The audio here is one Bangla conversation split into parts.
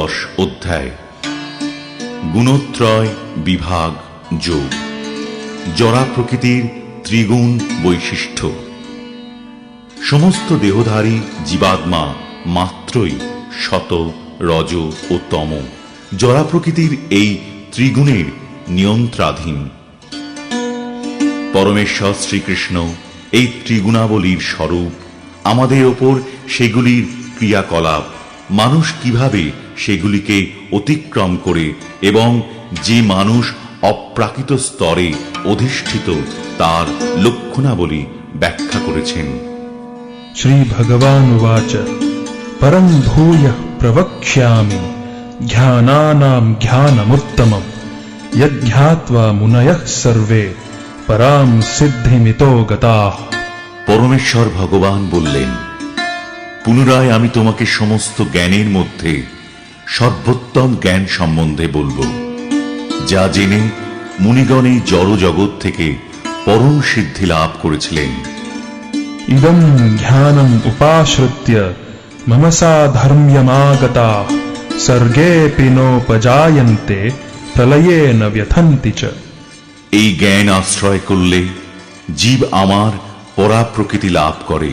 ত্রয়োদশ অধ্যায়। গুণত্রয় বিভাগ যোগ। জরা প্রকৃতির ত্রিগুণ বৈশিষ্ট্য। সমস্ত দেহধারী জীবাত্মা মাত্রই শত, রজ ও তম। জরা প্রকৃতির এই ত্রিগুণের নিয়ন্ত্রাধীন। পরমেশ্বর শ্রীকৃষ্ণ এই ত্রিগুণাবলীর স্বরূপ আমাদের ওপর সেগুলির ক্রিয়াকলাপ মানুষ কীভাবে সেগুলিকে অতিক্রম করে এবং যে মানুষ অপ্রাকৃত স্তরে অধিষ্ঠিত তার লক্ষণাবলী ব্যাখ্যা করেছেন। শ্রী ভগবান উবাচ পরম ভূয় প্রবক্ষ্যামি ধ্যানানাম ধ্যানমুত্তম যজ্ঞাত্বা মুনয়ঃ সর্বে পরাম সিদ্ধিমিতো গতা পরমেশ্বর ভগবান বললেন পুনরায় আমি তোমাকে সমস্ত জ্ঞানের মধ্যে সর্বোত্তম জ্ঞান সম্বন্ধে বলব যা জেনে মুনিগণ এই জড়জগৎ থেকে পরম সিদ্ধি লাভ করেছিলেন। ইদম ধ্যানম উপাশ্রিত্য মমসা ধর্ম্যমাগতা সর্গে পিনোপজায়ন্তে প্রলয়ে ন ব্যথন্তি চ। এই জ্ঞান আশ্রয় করলে জীব আমার পরাপ্রকৃতি লাভ করে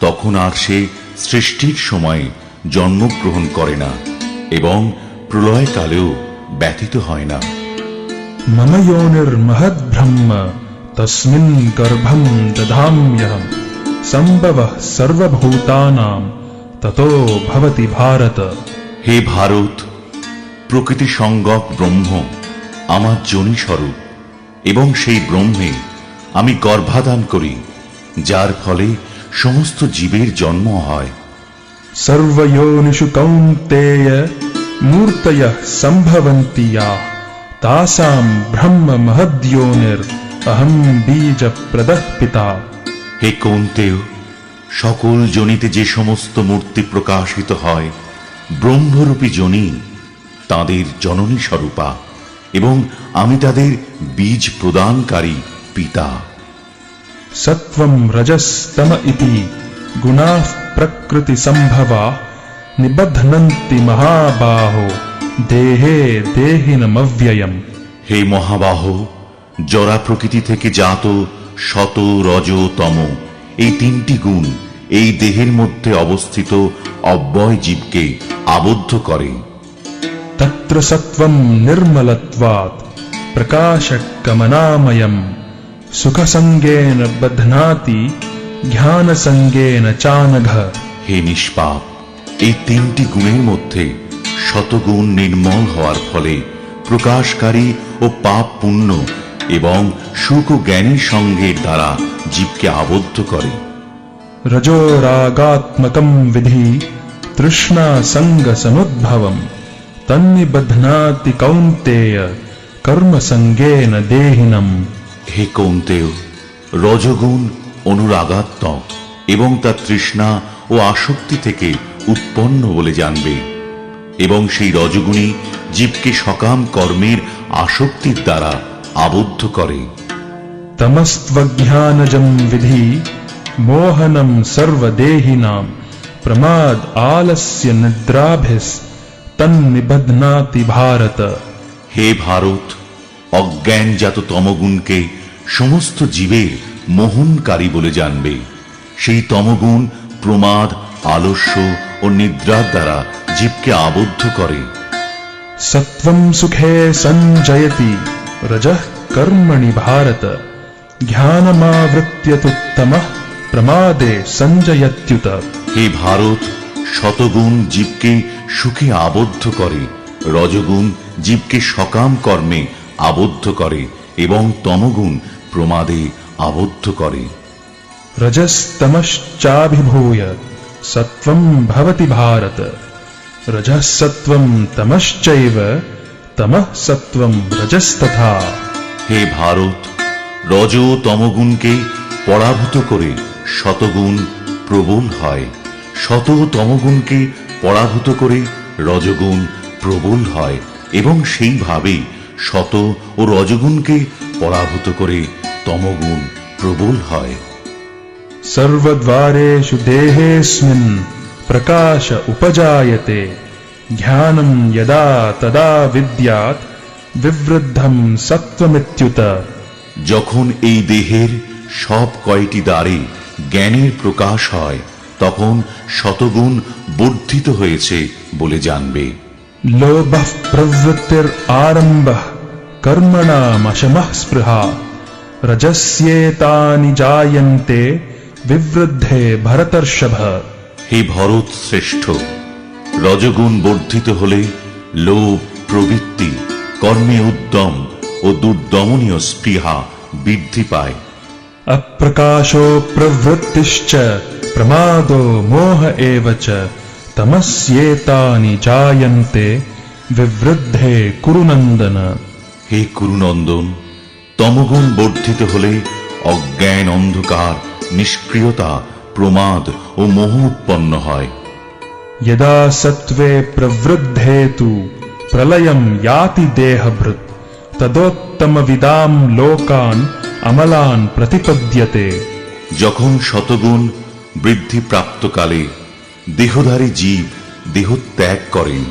তখন আর সে সৃষ্টির সময় জন্মগ্রহণ করে না। এবং প্রলয়কালেও ব্যতীত হয় না। মম মহৎ ব্রহ্ম তসমিন গর্ভম দধাম্যহম সম্ভব সর্বভূতানাম ততো ভবতি ভারত। হে ভারত প্রকৃতি সঙ্গক ব্রহ্ম আমার জনি স্বরূপ এবং সেই ব্রহ্মে আমি গর্ভাদান করি যার ফলে সমস্ত জীবের জন্ম হয়। सर्वयोनिषु कौन्तेय मूर्तयः सम्भवन्ति या तासाम् ब्रह्म महद्योनिर् अहम् बीजप्रदः पिता হে কৌন্তেয় সকল জনিতে যে সমস্ত মূর্তি প্রকাশিত হয় ব্রহ্মরূপী জনি তাদের জননী স্বরূপা এবং আমি তাদের বীজ প্রদানকারী পিতা सत्त्वम् रजस्तम इति गुणाः प्रकृतिसम्भवा निबध्नन्ति महाबाहो देहे देहिनमव्ययम् হে মহাবাহ জরা প্রকৃতি থেকে জাত শত রজ তম এই তিনটি গুণ এই দেহের মধ্যে অবস্থিত অব্যয় জীবকে আবদ্ধ করে तत्र सत्त्वम् निर्मलत्वात् प्रकाशकमनामयम् सुखसङ्गेन ধ্যান সঙ্গেন চানঘ। হে নিষ্পাপ এই তিনটি গুণের মধ্যে শতগুণ নির্মল হওয়ার ফলে প্রকাশকারী ও পাপ পুণ্য এবং সুখ জ্ঞানের সঙ্গের দ্বারা জীবকে আবদ্ধ করে। রজোরাগাত্মকম বিধি তৃষ্ণা সঙ্গ সমুদ্ভবম। তন্নিবধ্নাতি কৌন্তেয় কর্মসঙ্গেন দেহিনম। হে কৌন্তেয় রজগুণ অনুরাগাত্মক এবং তার তৃষ্ণা ও আসক্তি থেকে উৎপন্ন বলে জানবে। এবং সেই রজগুণী জীবকে সকাম কর্মের আসক্তির দ্বারা আবদ্ধ করে। তমস্ত্বজ্ঞানজম বিধি মোহনম প্রমাদ আলস্য নিদ্রাভিস তন্নিবধ্নাতি ভারত। হে ভারত অজ্ঞানজাত তমগুণকে সমস্ত জীবের মোহনকারী বলে জানবে। সেই তমগুণ প্রমাদ আলস্য ও নিদ্রার দ্বারা জীবকে আবদ্ধ করে। সত্ত্বম সুখে সঞ্জয়তি রজ কর্মণি ভারত। জ্ঞানমাবৃত্যতুত্তম প্রমাদে সঞ্জয়ুত হে ভারত শতগুণ জীবকে সুখে আবদ্ধ করে রজগুণ জীবকে সকাম কর্মে আবদ্ধ করে এবং তমগুণ প্রমাদে আবদ্ধ করে। রজস্তমশ্চাভিভূয় সত্ত্বম ভবতি ভারত। তমশ্চৈব তমঃ সত্ত্বম রজস্তথা। হে ভারত রজ তমগুণকে পরাভূত করে শতগুণ প্রবণ হয়। শত তমগুণকে পরাভূত করে রজগুণ প্রবল হয় এবং সেইভাবে শত ও রজগুণকে পরাভূত করে তমগুণ প্রবল হয়। দেহেস্মিন প্রকাশ উপজায়তে জ্ঞানম যদা তদা বিদ্যা বিবৃদ্ধম সত্ত্বমিত্যুত যখন এই দেহের সব কয়টি দ্বারে জ্ঞানের প্রকাশ হয় তখন শতগুণ বর্ধিত হয়েছে বলে জানবে। লোভ প্রবৃত্তির আরম্ভ কর্মণাম অসমঃ স্পৃহা। রজস্যেতানি জায়ন্তে বিবৃদ্ধে ভরতর্ষভ হে ভরত শ্রেষ্ঠ রজগুণ বর্ধিত হলে লোভ প্রবৃত্তি কর্মে উদ্যম ও দুর্দমনীয় স্পৃহা বৃদ্ধি পায়। অপ্রকাশো প্রবৃত্তিশ্চ প্রমাদো মোহ এব চ। তমস্যেতানি জায়ন্তে বিবৃদ্ধে কুরুনন্দন। হে কুরুনন্দন তমগুণ বর্ধিত হলে অজ্ঞান অন্ধকার নিষ্ক্রিয়তা প্রমাদ ও মোহ উৎপন্ন হয়। यदा সত্ত্বে প্রবৃদ্ধে প্রলয়ম ইয়াতি দেহভৃত তদোত্তমবিদাম লোকান অমলান প্রতিপদ্যতে যখন শতগুণ বৃদ্ধি প্রাপ্তকালে দেহধারী জীব দেহ ত্যাগ করেন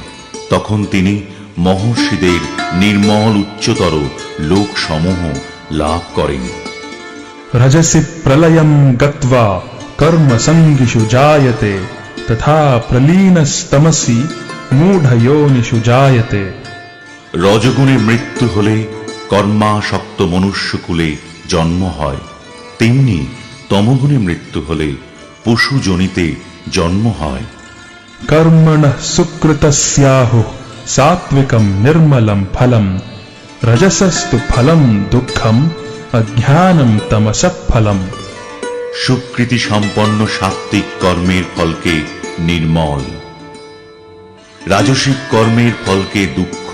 তখন তিনি মহর্ষিদের নির্মল উচ্চতর লোকসমূহ লাভ করেন। রজসি প্রলয়ম গত্বা কর্ম সঙ্গিষু জায়তে তথা প্রলীনস্তমসি মূঢ়য়োনিষু জায়তে। রজগুণে মৃত্যু হলে কর্মাসক্ত মনুষ্যকুলে জন্ম হয়। তেমনি তমগুণে মৃত্যু হলে পশুজনিতে জন্ম হয়। কর্মণ সুকৃতস্যাহ সাত্বিকম নির্মলম ফলম। রজসস্তু ফলম দুঃখম অজ্ঞানম তমস ফলম সুকৃতি সম্পন্ন সাত্বিক কর্মের ফলকে নির্মল রাজসিক কর্মের ফলকে দুঃখ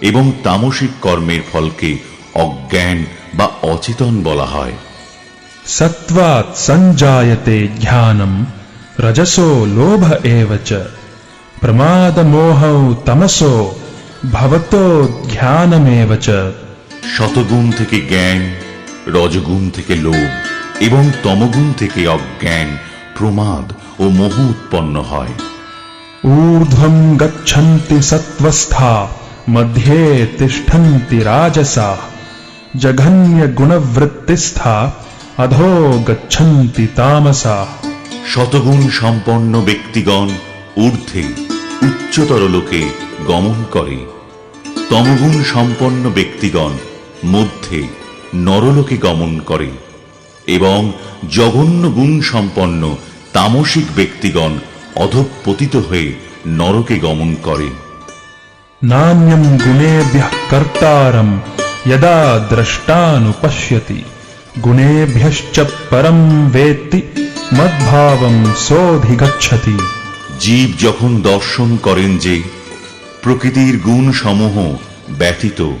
এবং তামসিক কর্মের ফলকে অজ্ঞান বা অচেতন বলা হয় সত্বা সঞ্জায়তে জ্ঞানম রজসো লোভ এবচ প্রমাদ মোহ তমসো ভবতো ধ্যানমেব চ শতগুণ থেকে জ্ঞান রজগুণ থেকে লোভ এবং তমগুণ থেকে অজ্ঞান প্রমাদ ও মোহ উৎপন্ন হয়। ঊর্ধ্বং গচ্ছন্তি সত্ত্বস্থা মধ্যে তিষ্ঠন্তি রাজসা। জঘন্য গুণবৃত্তিস্থা অধো গচ্ছন্তি তামসা। শতগুণ সম্পন্ন ব্যক্তিগণ ঊর্ধ্বে উচ্চতর লোকে গমন করে। তমগুণ সম্পন্ন ব্যক্তিগণ মধ্যে নরলোকে গমন করে এবং জঘন্য গুণ সম্পন্ন তামসিক ব্যক্তিগণ অধপতিত হয়ে নরকে গমন করে। নাম্যম গুণেভ্যঃ কর্তারম যদা দ্রষ্টানুপশ্যতি। গুণেভ্যশ্চ পরম বেত্তি মদ্ভাবম সোধিগচ্ছতি জীব যখন দর্শন করেন যে প্রকৃতির গুণ সমূহ ব্যতীত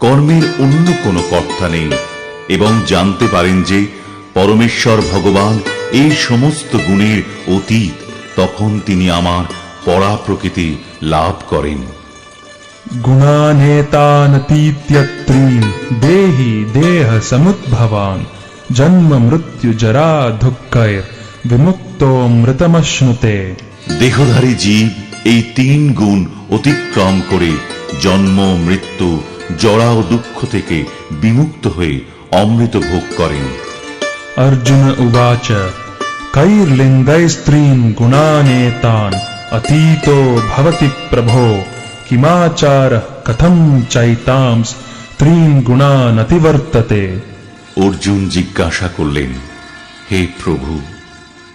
কর্মের অন্য কোনো কর্তা নেই এবং জানতে পারেন যে পরমেশ্বর ভগবান এই সমস্ত গুণের অতীত তখন তিনি আমার পরা প্রকৃতি লাভ করেন। দেহি দেহ সমুদ্ভবান জন্ম মৃত্যু জরা দুঃখয় বিমুক্ত মৃতমশ্নুতে। দেহধারী জীব এই তিন গুণ অতিক্রম করে জন্ম মৃত্যু জড়া ও দুঃখ থেকে বিমুক্ত হয়ে অমৃত ভোগ করেন। অর্জুন উবাচ কৈর্লিঙ্গৈ স্ত্রীন গুণানেতান অতীত ভবতি প্রভো কিমাচার কথম চৈতাম স্ত্রীন অর্জুন জিজ্ঞাসা করলেন হে প্রভু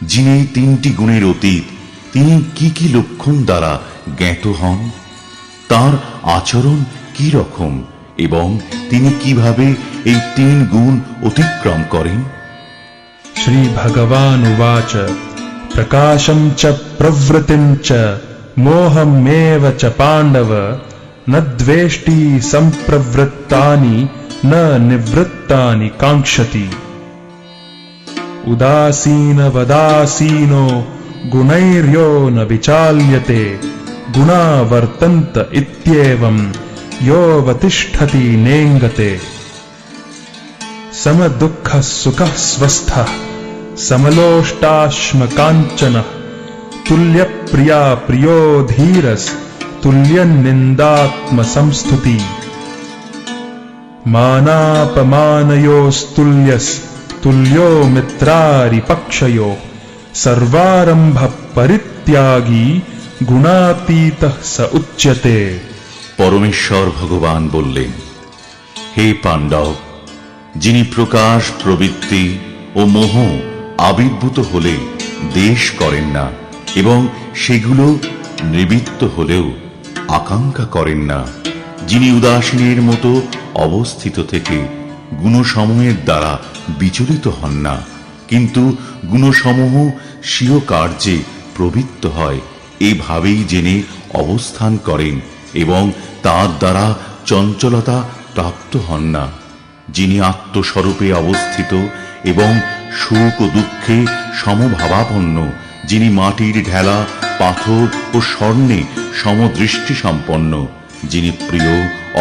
যিনি তিনটি গুণের অতীত তিনি কি কি লক্ষণ দ্বারা জ্ঞাত হন তার আচরণ কি রকম এবং তিনি কিভাবে এই তিন গুণ অতিক্রম করেন श्रीभगवानुवाच प्रकाशम् च प्रवृत्तिम् च मोहमेव च पाण्डव न द्वेष्टि सम्प्रवृत्तानि न निवृत्तानि काङ्क्षति उदासीनवदासीनो गुणैर्यो न विचाल्यते। गुणा वर्तन्त इत्येवम् योऽवतिष्ठति नेङ्गते। समदुःखः सुखः स्वस्थः समलोष्टाश्मकाञ्चनः तुल्यप्रिया प्रियो धीरस् तुल्यनिन्दात्मसंस्तुति मानापमानयोस्तुल्यस्तुल्यो मित्रारिपक्षयो সর্বারম্ভ পরিত্যাগী গুণাতীত স উচ্যতে পরমেশ্বর ভগবান বললেন হে পাণ্ডব যিনি প্রকাশ প্রবৃত্তি ও মোহ আবির্ভূত হলে দেশ করেন না এবং সেগুলো নিবৃত্ত হলেও আকাঙ্ক্ষা করেন না। যিনি উদাসীনের মতো অবস্থিত থেকে গুণসমূহের দ্বারা বিচলিত হন না, কিন্তু গুণসমূহ স্বীয় কার্যে প্রবৃত্ত হয়। এভাবেই জেনে অবস্থান করেন এবং তার দ্বারা চঞ্চলতা প্রাপ্ত হন না। যিনি আত্মস্বরূপে অবস্থিত এবং সুখ ও দুঃখে সমভাবাপন্ন, যিনি মাটির ঢেলা, পাথর ও স্বর্ণে সমদৃষ্টি সম্পন্ন যিনি প্রিয়,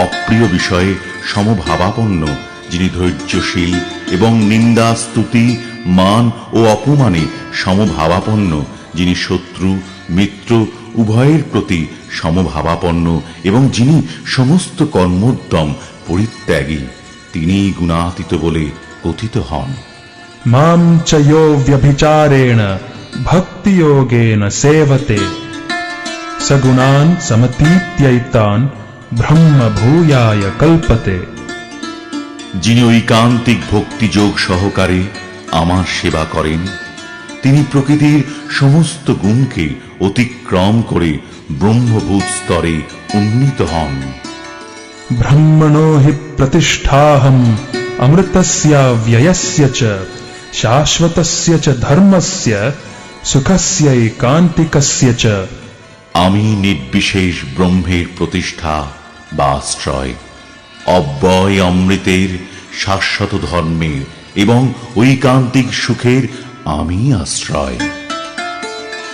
অপ্রিয় বিষয়ে সমভাবাপন্ন, যিনি ধৈর্যশীল এবং নিন্দা স্তুতি মান ও অপমানে সমভাবাপন্ন যিনি শত্রু মিত্র উভয়ের প্রতি সমভাবাপন্ন এবং যিনি সমস্ত কর্মোদ্যম পরিত্যাগী তিনি গুণাতীত বলে কথিত হন। মাম চয়োব্যভিচারেণ ভক্তিযোগেন সেবতে। সগুণান সমতীত্যৈতান ব্রহ্ম ভূয়ায় কল্পতে। যিনি ঐকান্তিক ভক্তিযোগ সহকারে আমার সেবা করেন। তিনি প্রকৃতির সমস্ত গুণকে অতিক্রম করে ব্রহ্মভূত স্তরে উন্নীত হন। ব্রহ্মণ হি প্রতিষ্ঠাহম অমৃতস্য ব্যয়স্য চ শাশ্বতস্য চ ধর্মস্য সুখস্য একান্তিকস্য চ। আমি নির্বিশেষ ব্রহ্মের প্রতিষ্ঠা বা আশ্রয় অব্যয় অমৃতের শাশ্বত ধর্মের এবং ঐকান্তিক সুখের আমি আশ্রয়।